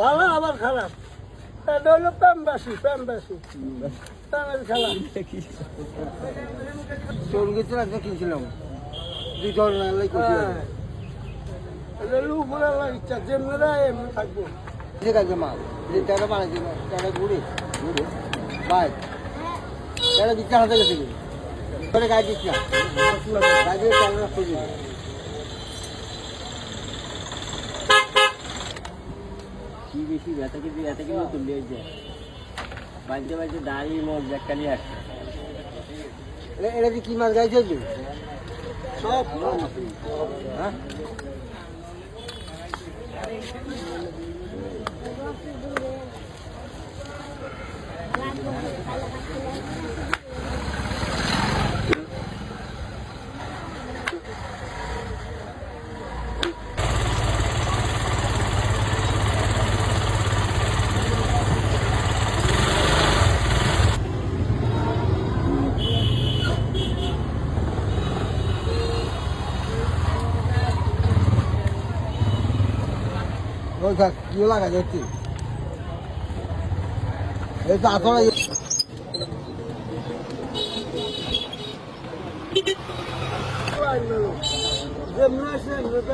ভালো আবার খারাপ। এটা হলো খেলা সংগীত একটা কিনছিলাম। দুই ধরনের হ্যাঁ। উপরে লাগিচ্ছে যেমনি দেয় এমনি থাকব। ঠিক আছে মাল যে টাকা বানাইছি টাকা ঘুরে ঘুরে। বাই। টাকা দিচ্ছে হাতে গেছে কি? গায়ে দিচ্ছি না। গায়ে দিয়ে টাকা রাখতে দিবি কি বেশি ব্যথা কিন্তু এত কিন্তু তুলে যায় বাড়িতে বাড়িতে দাঁড়িয়ে মোট ব্যাগকালি আসছে। এটা কি কি মাছ গাইছে তুই সব। হ্যাঁ। 我个有哪个有地？哎，咋说？了，怎么声音这么大？